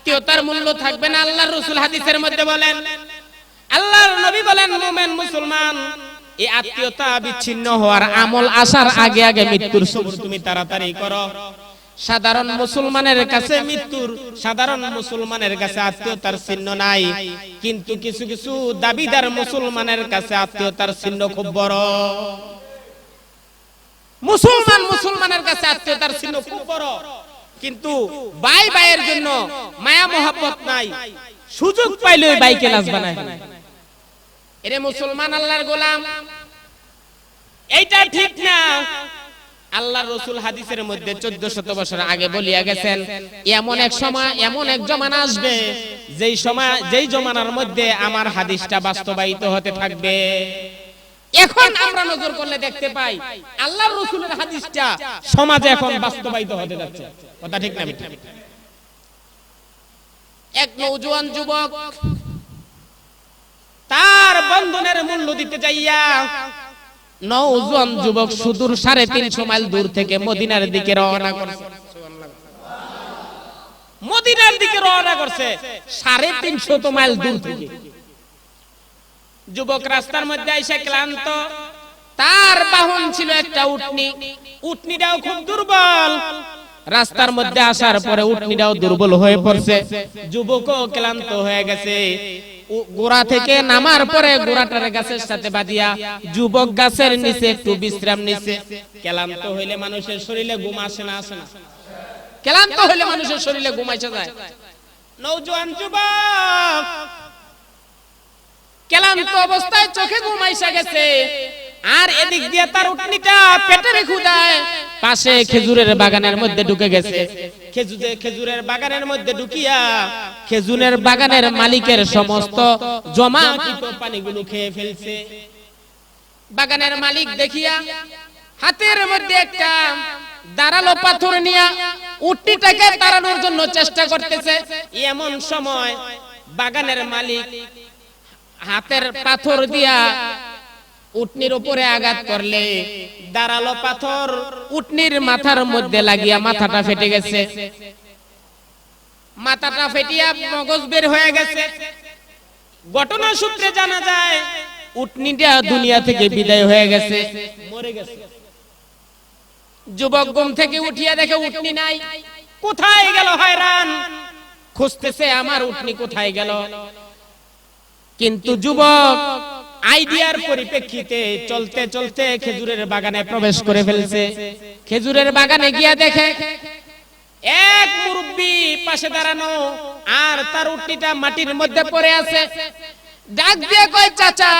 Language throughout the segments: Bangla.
আত্মীয়তার মূল্য থাকবে না, আল্লাহর রসুল হাদিসের মধ্যে বলেন। আল্লাহর নবী বলেন, মুমিন মুসলমান, এই আত্মীয়তা বিচ্ছিন্ন হওয়ার আমল আসার আগে আগে মৃত্যুর সবুর তুমি তাড়াতাড়ি করো। সাধারণ মুসলমানের কাছে মৃত্যুর, সাধারণ মুসলমানের কাছে আত্মীয়তার চিহ্ন নাই। কিন্তু কিছু কিছু দাবিদার মুসলমানের কাছে আত্মীয়তার চিহ্ন খুব বড়। মুসলমান মুসলমানের কাছে আত্মীয়তার চিহ্ন খুব বড়। কিন্তু ভাই ভাইয়ের জন্য মায়া মোহাব্বত নাই। সুযোগ পাইলে ওই বাইকে লাশ বানায়। এরে মুসলমান আল্লাহর গোলাম, এইটা ঠিক না। আল্লাহ রসুল হাদিসের মধ্যে চোদ্দ শত বছর আগে বলিয়া গেছেন, এমন এক সময়, এমন এক জমানা আসবে, যেই সময়, যেই জমানার মধ্যে আমার হাদিসটা বাস্তবায়িত হতে থাকবে। এখন আমরা নজর করলে দেখতে পাই আল্লাহ রসুলের হাদিসটা সমাজে এখন বাস্তবায়িত হতে যাচ্ছে। কথা ঠিক না এক নৌজওয়ান যুবক তার বন্ধনের মূল্য দিতে যাইয়া নৌজন যুবক সুদূর সাড়ে তিনশো মাইল দূর থেকে মদিনার দিকে রওনা করছে। মদিনার দিকে রওনা করছে সাড়ে তিনশো তো মাইল দূর থেকে। যুবক রাস্তার মধ্যে এসে ক্লান্ত। তার বাহন ছিল একটা উটনি। উটনিটাও খুব দুর্বল। রাস্তার মধ্যে আসার পরে উটনিটাও দুর্বল হয়ে পড়ছে। যুবকও ক্লান্ত হয়ে গেছে। গোড়া থেকে নামার পরে গোড়াটার গাছের সাথে বাঁধিয়া যুবক গাছের নিচে একটু বিশ্রাম নিছে। ক্লান্ত হইলে মানুষের শরীরে ঘুম আসে না আসে না। ক্লান্ত হইলে মানুষের শরীরে ঘুম আসে যায়। নৌজওয়ান যুবক ক্লান্ত অবস্থায় চোখে ঘুমাইসা গেছে। আর এদিক দিয়ে তার উটনিটা পেটের ক্ষুদায় পাশে খেজুরের বাগানের মধ্যে ঢুকে গেছে। খেজুরে খেজুরের বাগানের মধ্যে ঢুকিয়া খেজুরের বাগানের মালিকের সমস্ত জমাকৃত পানিগুলো খেয়ে ফেলছে। বাগানের মালিক দেখিয়া হাতের মধ্যে একটা দাঁড়াল পাথর নিয়া উটনিটাকে তাড়ানোর জন্য চেষ্টা করতেছে। এমন সময় বাগানের মালিক হাতের পাথর দিয়া উটনির উপরে আঘাত করলে দাঁড়াল পাথর, উটনির মাথার মধ্যে লাগিয়া মাথাটা ফেটে গেছে। মাথাটা ফেটিয়া মগজ বের হয়ে গেছে। ঘটনা সূত্রে জানা যায়, উটনিটা দুনিয়া থেকে বিদায় হয়ে গেছে। মরে গেছে। যুবক ঘুম থেকে উঠিয়া দেখে উটনি নাই। কোথায় গেল হয়রান? খুঁজতেছে আমার উটনি কোথায় গেল? কিন্তু যুবক, আইডিয়ার পরিপ্রেক্ষিতে চলতে চলতে খেজুরের বাগানে প্রবেশ করে ফেলছে। খেজুরের বাগানে গিয়া দেখে এক মুরব্বী পাশে দাঁড়ানো আর তার উটনিটা মাটির মধ্যে পড়ে আছে। ডাক দিয়ে কয়, চাচা,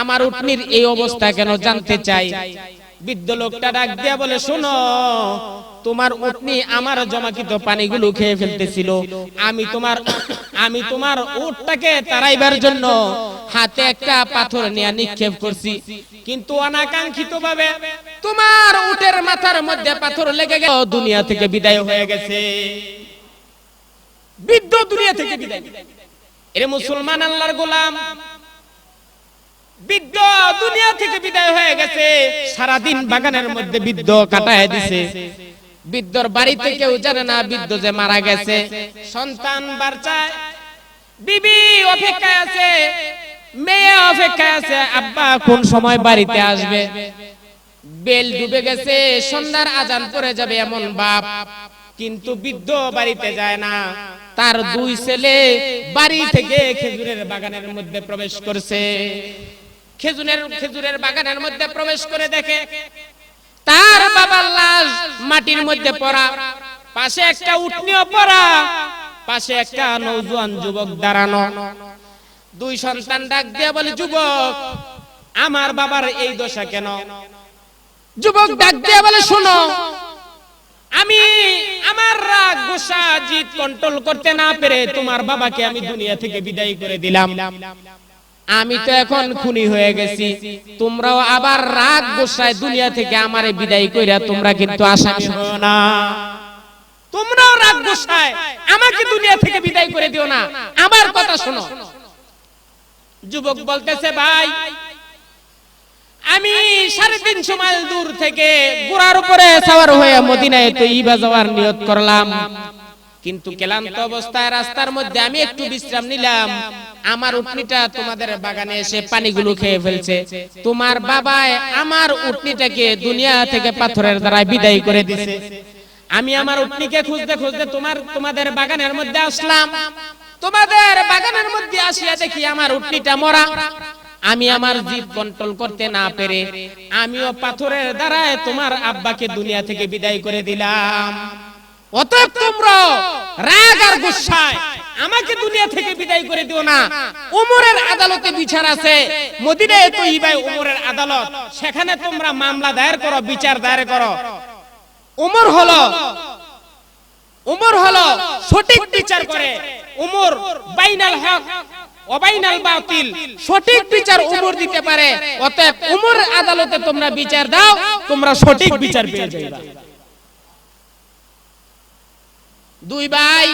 আমার উটনির এই অবস্থা কেন জানতে চাই? বৃদ্ধ লোকটা ডাক দিয়া বলে, শোনো, তোমার উটনি আমার জমাকিত পানিগুলো খেয়ে ফেলতেছিল। আমি তোমার আমি তোমার উটটাকে তাড়াইবার জন্য হাতে একটা পাথর নিয়ে নিক্ষেপ করছি। কিন্তু অনাকাঙ্ক্ষিত ভাবে তোমার উটের মাথার মধ্যে পাথর লেগে গেল, দুনিয়া থেকে বিদায় হয়ে গেছে। বৃদ্ধ দুনিয়া থেকে বিদায়। এরে মুসলমান আল্লাহর গোলাম বৃদ্ধ দুনিয়া থেকে বিদায় হয়ে গেছে। সারাদিন বাগানের মধ্যে কাটায় দিছে। বাড়িতে কেউ জানে না যে মারা গেছে। সন্তান বিবি অপেক্ষায় আছে। মেয়ে অপেক্ষায় আছে। আব্বা কোন সময় বাড়িতে আসবে? বেল ডুবে গেছে। সন্ধ্যার আজান পড়ে যাবে এমন বাপ। কিন্তু বৃদ্ধ বাড়িতে যায় না। তার দুই ছেলে বাড়ি থেকে খেজুরের বাগানের মধ্যে প্রবেশ করছে। খেজুরের খেজুরের বাগানের মধ্যে প্রবেশ করে দেখে, তার বাবার লাশ মাটির মধ্যে পড়া, পাশে একটা উঠনিও পড়া, পাশে একটা নৌজওয়ান যুবক দাঁড়ানো। দুই সন্তান ডাক দিয়ে বলে, যুবক, আমার বাবার এই দশা কেন? যুবক ডাক দিয়ে বলে, শোনো, আমি আমার রাগ, গোসা জিত কন্ট্রোল করতে না পেরে তোমার বাবাকে আমি দুনিয়া থেকে বিদায় করে দিলাম। আমি তো এখন খুনি হয়ে গেছি। তোমরাও আবার রাগ গোসায় দুনিয়া থেকে আমারে বিদায় কইরা তোমরা কিন্তু আসামি হও না। তোমরাও রাগ গোসায় আমাকে দুনিয়া থেকে বিদায় করে দিও না। আমার কথা শোনো। যুবক বলতেছে, ভাই, আমি সাড়ে তিনশো মাইল দূর থেকে গোড়ার উপরে সাওয়ার হয়ে মদিনায় তো ইবা যাওয়ার নিয়ত করলাম। কিন্তু ক্লান্ত অবস্থায় রাস্তার মধ্যে আমি একটু বিশ্রাম নিলাম। আমার উটনিটা তোমাদের বাগানে এসে পানিগুলো খেয়ে ফেলছে। তোমার বাবায় আমার উটনিটাকে দুনিয়া থেকে পাথরের দ্বারা বিদায় করে দিছে। আমি আমার উটনিকে খুঁজতে খুঁজতে তোমার তোমাদের বাগানের মধ্যে আসলাম। তোমাদের বাগানের মধ্যে আসিয়া দেখি আমার উটনিটা মরা। আমি আমার জীব কন্ট্রোল করতে না পেরে আমিও পাথরের দ্বারায় তোমার আব্বাকে দুনিয়া থেকে বিদায় করে দিলাম। অতএব তোমরা রাগ আর গুসায়। আমাকে দুনিয়া থেকে বিদায় করে দিও না। উমরের আদালতে বিচার আছে। মদিনায় তো ইবাই উমরের আদালত। সেখানে তোমরা মামলা দায়ের করো, বিচার দায়ের করো। উমর হলো উমর হলো সঠিক বিচার করে। উমর বাইনাল হক, অবাইনাল বাতিল। সঠিক বিচার উমর দিতে পারে। অতএব উমর আদালতে তোমরা বিচার দাও, তোমরা সঠিক বিচার পেয়ে যাবে দুই ভাই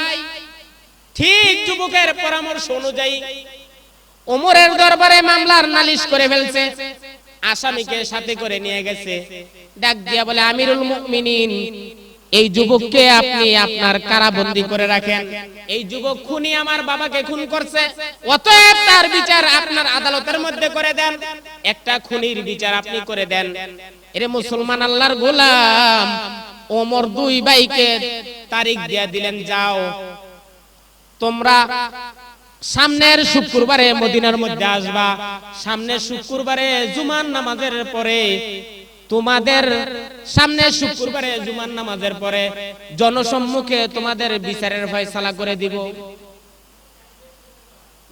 ঠিক যুবকের পরামর্শ অনুযায়ী ওমরের দরবারে মামলার নালিশ করে ফেলছে। আসামিকে সাথে করে নিয়ে গেছে। ডাক দিয়া বলে আমিরুল মুমিনিন এই যুবককে আপনি আপনার কারাবন্দি করে রাখেন। এই যুবক খুনি আমার বাবাকে খুন করছে। অতএব তার বিচার আপনার আদালতের মধ্যে করে দেন। একটা খুনির বিচার আপনি করে দেন। এরে মুসলমান আল্লাহর গোলাম ওমর দুই ভাইকে তারিখ দিয়া দিলেন যাও। তোমরা সামনের শুক্রবারে মদিনার মধ্যে আসবা। সামনের শুক্রবারে জুমার নামাজের পরে তোমাদের সামনে শুক্রবারে জুমার নামাজের পরে জনসম্মুখে তোমাদের বিচারের ফয়সালা করে দিব।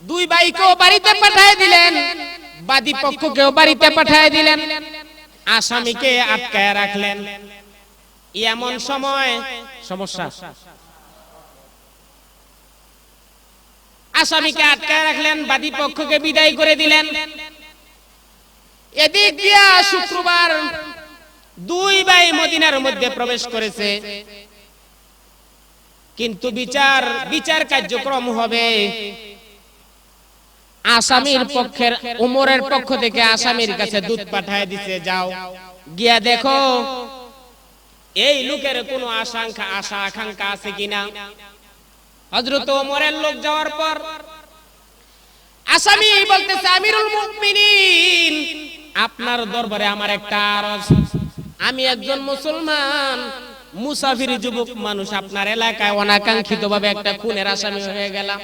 দুই ভাইকেও বাড়িতে পাঠিয়ে দিলেন, বাদী পক্ষকেও বাড়িতে পাঠিয়ে দিলেন, আসামিকে আটকায় রাখলেন। এমন সময়, সমস্যা আসামিকে আটকায় রাখলেন? বাদী পক্ষকে বিদায় করে দিলেন। এদিক দিয়া শুক্রবার দুই ভাই মদিনার মধ্যে প্রবেশ করেছে। কিন্তু বিচার বিচার কার্যক্রম হবে। আসামির পক্ষের, উমরের পক্ষ থেকে আসামির কাছে দুধ পাঠায় দিছে, যাও, গিয়া দেখো। এই লোকের কোনো আশঙ্কা, আশা, আকাঙ্ক্ষা আছে কিনা? হযরত ওমরের লোক যাওয়ার পর আসামি বলতেছে, আমিরুল মুমিনিন, আপনার দরবারে আমার একটা আরজ। আমি একজন মুসলমান, মুসাফির যুবক মানুষ, আপনার এলাকায় অনাকাঙ্ক্ষিত ভাবে একটা খুনের আসামি হয়ে গেলাম।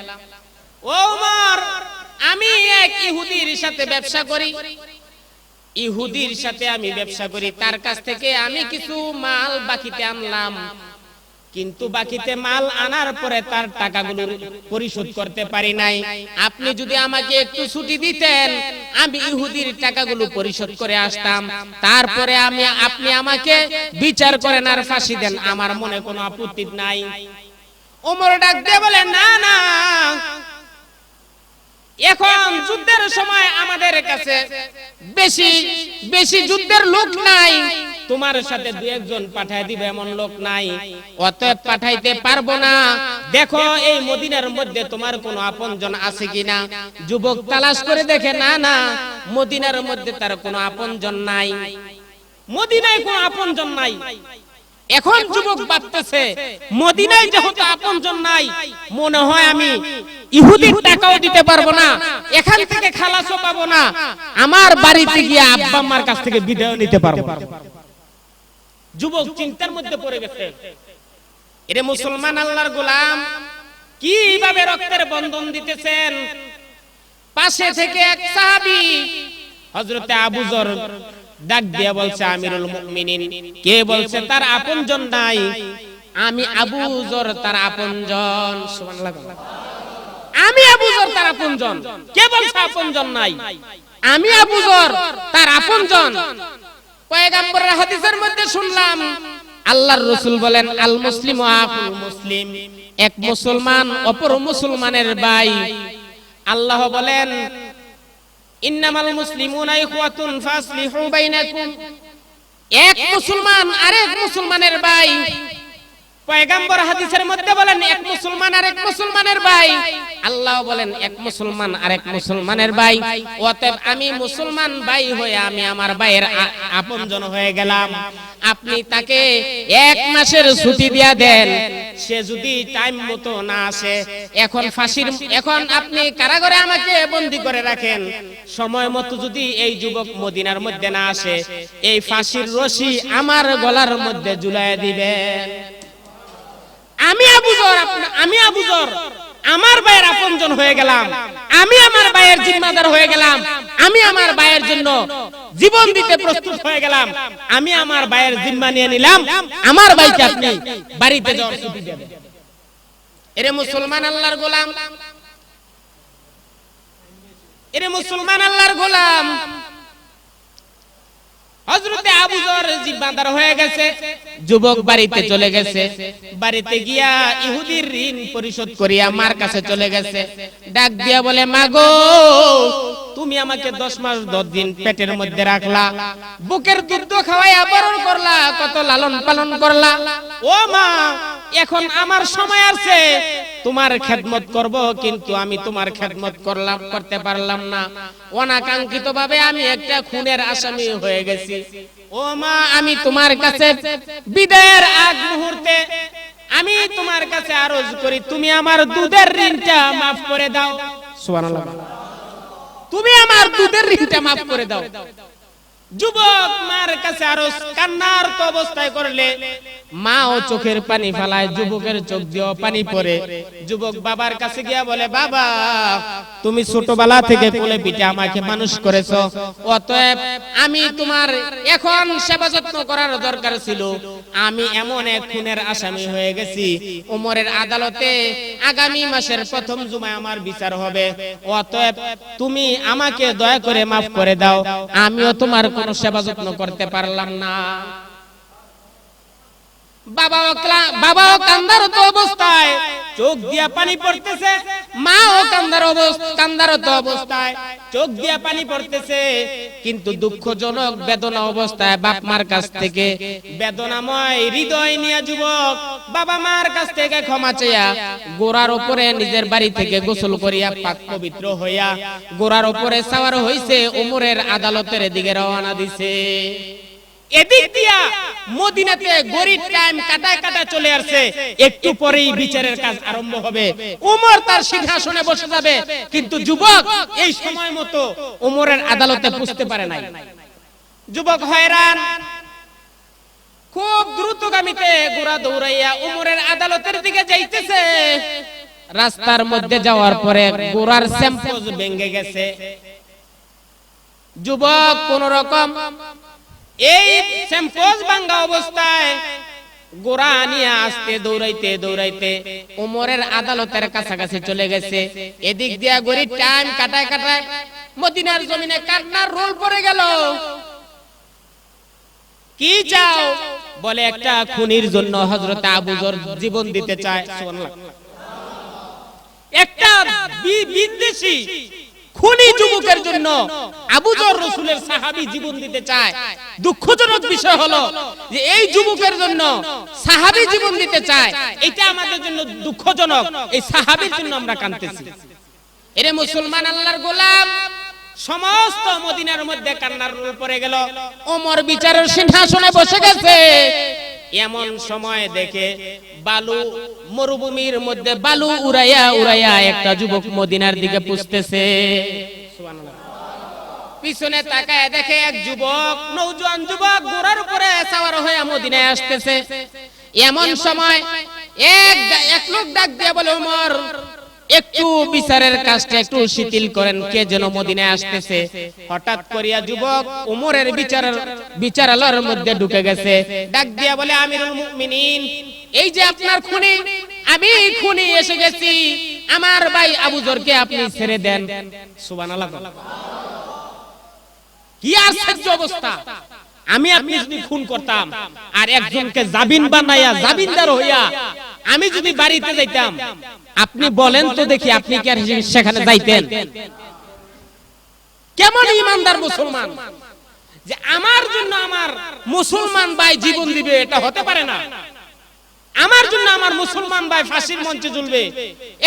ওমর, আমি এক ইহুদির সাথে ব্যবসা করি। ইহুদির সাথে আমি ব্যবসা করি, তার কাছ থেকে আমি কিছু মাল বাকিতে আনলাম। কিন্তু বাকিতে মাল আনার পরে তার টাকাগুলো পরিশোধ করতে পারি নাই। আপনি যদি আমাকে একটু ছুটি দিতেন, আমি ইহুদির টাকাগুলো পরিশোধ করে আসতাম। তারপরে আমি, আপনি আমাকে বিচার করেন আর ফাঁসি দেন, আমার মনে কোনো আপত্তি নাই। ওমর ডাক দিয়ে বলে, না না। এখন যুদ্ধের সময় আমাদের কাছে বেশি বেশি যুদ্ধের লোক নাই। তোমার সাথে দু একজন পাঠাই দিবে এমন লোক নাই। অতএব পাঠাইতে পারব না। দেখো এই মদিনার মধ্যে তোমার কোনো আপনজন আছে কিনা? যুবক তালাশ করে দেখে না না মদিনার মধ্যে তার কোনো আপনজন নাই। মদিনায় কোনো আপনজন নাই। এখন যুবক ভাবতেছে মদিনায় যেহেতু আপনজন নাই মনে হয় আমি ইহুদির টাকাও দিতে পারব না। এখান থেকে খালাসও পাবো না। আমার বাড়িতে গিয়ে আব্বা আম্মার কাছ থেকে বিদায় নিতে পারব। যুবক চিন্তার মধ্যে পড়ে গেছে। এরে মুসলমান আল্লাহর গোলাম কীভাবে রক্তের বন্ধন দিতেছেন? পাশে থেকে এক সাহাবী হযরতে আবু যর ডাক দিয়া বলছে আমিরুল মুমিনিন কে বলছে তার আপনজন নাই? আমি আবু যর তার আপনজন সুবহানাল্লাহ। আমি আবু যর তার আপনজন কে বলছে আপনজন নাই? আমি আবু যর তার আপনজন পয়গম্বরের হাদিসের মধ্যে শুনলাম, আল্লাহর রসুল বলেন, আল মুসলিম আকুল মুসলিম, এক মুসলমান অপর মুসলমানের ভাই। আল্লাহ বলেন, ইন্নামাল মুসলিমুনা ইখওয়াতুন ফাসলিহু বাইনাকুম। এক মুসলমান আরেক মুসলমানের ভাই পয়গাম্বর হাদিসের মধ্যে বলেন, এক মুসলমান আর এক মুসলমানের ভাই। আল্লাহ বলেন, এক মুসলমান আর এক মুসলমানের ভাই। অতএব আমি মুসলমান ভাই হয়ে আমি আমার ভাইয়ের আপনজন হয়ে গেলাম। আপনি তাকে এক মাসের ছুটি দিয়া দেন। সে যদি টাইম মতো না আসে, এখন ফাঁসির, এখন আপনি কারাগারে আমাকে বন্দি করে রাখেন। সময় মতো যদি এই যুবক মদিনার মধ্যে না আসে, এই ফাঁসির রশি আমার গলার মধ্যে ঝুলাই দিবেন। আমি আবুজর আপনা- আমি আবুজর আমার ভাইয়ের আপনজন হয়ে গেলাম। আমি আমার ভাইয়ের জিম্মাদার হয়ে গেলাম। আমি আমার ভাইয়ের জন্য জীবন দিতে প্রস্তুত হয়ে গেলাম। আমি আমার ভাইয়ের জিম্মা নিয়ে নিলাম। আমার ভাইকে আপনি বাড়িতে যাওয়ার ছুটি দেবেন। এরে মুসলমান আল্লাহর গোলাম। এরে মুসলমান আল্লাহর গোলাম। হজরতে আবু জর জিম্মাদার হয়ে গেছে, যুবক বাড়িতে চলে গেছে। বাড়িতে গিয়া ইহুদির ঋণ পরিশোধ করিয়া মার কাছে চলে গেছে। ডাক দিয়া বলে, মাগো, তুমি আমাকে দশ মাস দশ দিন পেটের মধ্যে রাখলা, বুকের দুধ খাওয়াই আবরণ করলা, কত লালন পালন করলা। ও মা, এখন আমার সময় আছে তোমার খেদমত করব কিন্তু আমি তোমার খেদমত করলাম করতে পারলাম না। অনাকাঙ্ক্ষিত ভাবে আমি একটা খুনের আসামি হয়ে গেছি। ও মা আমি তোমার কাছে বিদায়ের আগ মুহূর্তে আমি তোমার কাছে আরজ করি তুমি আমার দুধের ঋণটা মাফ করে দাও। সুবহানাল্লাহ। তুমি আমার দুধের ঋণটা মাফ করে দাও। যুবক মার কাছে আরও কান্নার তো অবস্থায় করলে মা ও চোখের পানি ফেলায়, যুবকের চোখ দিয়েও পানি পড়ে। যুবক বাবার কাছে গিয়া বলে, বাবা, তুমি ছোটবেলা থেকে কোলে পিঠে আমাকে মানুষ করেছ, অতএব আমি তোমার এখন সেবা যত্ন করার দরকার ছিল। আমি এমন এক খুনের আসামি হয়ে গেছি। উমরের আদালতে আগামী মাসের প্রথম জুমায় আমার বিচার হবে। অতএব তুমি আমাকে দয়া করে মাফ করে দাও। আমিও তোমার কোনো সেবা যত্ন করতে পারলাম না। বাবাও বাবাও কান্দারত অবস্থায়। চোখ দিয়া পানি পড়তেছে, মাও কান্দার অবস্থা কান্দারত অবস্থায়। চোখ দিয়া পানি পড়তেছে, কিন্তু দুঃখজনক বেদনা অবস্থায় বাপ মার কাছ থেকে। বেদনাময় হৃদয় নিয়ে যুবক, বাবা মার কাছ থেকে ক্ষমা চেয়া গোড়ার উপরে নিজের বাড়ি থেকে গোসল করিয়া পাক পবিত্র হইয়া গোড়ার উপরে সাওয়ার হইছে উমরের আদালতের দিকে রওনা দিছে। এদিক দিয়া মদিনাতে গরিব টাইম কাটায় চলে আসছে। একটু পরেই বিচারের কাজ আরম্ভ হবে। তার সিংহাসনে বসে যাবে। কিন্তু যুবক এই সময় মতো আদালতে পারে নাই। যুবক হয়রান। খুব দ্রুতগামীতে গোড়া দৌড়াইয়া উমরের আদালতের দিকে যাইতেছে। রাস্তার মধ্যে যাওয়ার পরে গোড়ার স্যাম্পোজ ভেঙে গেছে। যুবক কোন রকম এই স্যাম্পোজ ভাঙ্গা অবস্থায় গোড়া আসতে, দৌড়াইতে দৌড়াইতে উমরের আদালতের কাছাকাছি চলে গেছে। এদিক দিয়া গড়ি টাইম কাটায় কাটায় মদিনার জমিনে কান্নার রোল পড়ে গেল। কি চাও? বলে একটা খুনির জন্য হজরত আবু যর জীবন দিতে চায়। একটা বি- বিদ্বেষী এটা আমাদের জন্য দুঃখজনক। এই জন্য আমরা এরে মুসলমান আল্লাহর গোলাম, সমস্ত মদিনার মধ্যে কান্নার পড়ে গেল। ওমর বিচারের সিংহাসনে বসে গেছে। এমন সময় দেখে বালু মরুভূমির মধ্যে বালু উড়াইয়া উড়াইয়া একটা যুবক মদিনার দিকে পুষতেছে। পিছনে তাকায় দেখে এক যুবক নৌজন যুবক গোড়ার উপরে সাওয়ার হয়ে মদিনায় আসতেছে। এমন সময় এক এক লোক ডাক দিয়ে বলে ওমর একটু বিচারের কাজটা একটু শিথিল করেন, কে যেন মদিনায় আসতেছে। হঠাৎ করিয়া যুবক উমরের বিচারের বিচারালয়ের মধ্যে ঢুকে গেছে। ডাক দিয়া বলে, আমিরুল মুমিনিন, এই যে আপনার খুনি, আমি খুনি এসে গেছি। আমার ভাই আবু জরকে আপনি ছেড়ে দেন। সুবহানাল্লাহ। কি আশ্চর্য অবস্থা। আমি আপনি যদি খুন করতাম আর একজনকে জাবিন বানাইয়া জাবিনদার হইয়া আমি যদি বাড়িতে যাইতাম, আপনি বলেন তো দেখি আপনি কি আর সেখানে যাইতেন? কেমন ইমানদার মুসলমান? যে আমার জন্য আমার মুসলমান ভাই জীবন দিবে, এটা হতে পারে না। আমার জন্য আমার মুসলমান ভাই ফাঁসির মঞ্চে ঝুলবে,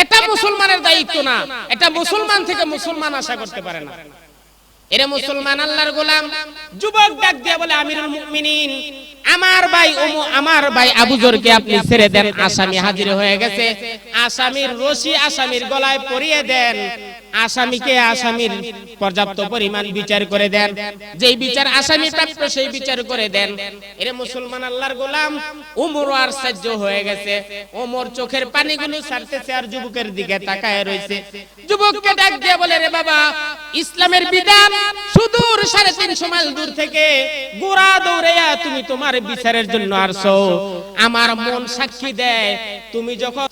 এটা মুসলমানের দায়িত্ব না। এটা মুসলমান থেকে মুসলমান আশা করতে পারে না। এরে মুসলমান আল্লাহর গোলাম যুবক ডাক দিয়া বলে আমিরুল মুমিনিন। আমার ভাই ওমো আমার ভাই আবুজরকে আপনি ছেড়ে দেন। আসামি হাজির হয়ে গেছে। আসামির রশি আসামির গলায় পরিয়ে দেন। আসামিকে আসামির পর্যাপ্ত পরিমাণ বিচার করে দেন। যেই বিচার আসামি প্রাপ্ত, সেই বিচার করে দেন। এরে মুসলমান আল্লাহর গোলাম, উমর আর সহ্য হয়ে গেছে। ওমর চোখের পানিগুলো ছাড়তেছে আর যুবকের দিকে তাকায় রয়েছে। যুবককে ডাক দিয়ে বলে, রে বাবা, ইসলামের বিধান সুদূর সাড়ে তিনশো মাইল দূর থেকে গোড়া দৌড়াইয়া তুমি তোমার বিচারের জন্য আসছো আমার মন সাক্ষী দেয়। তুমি যখন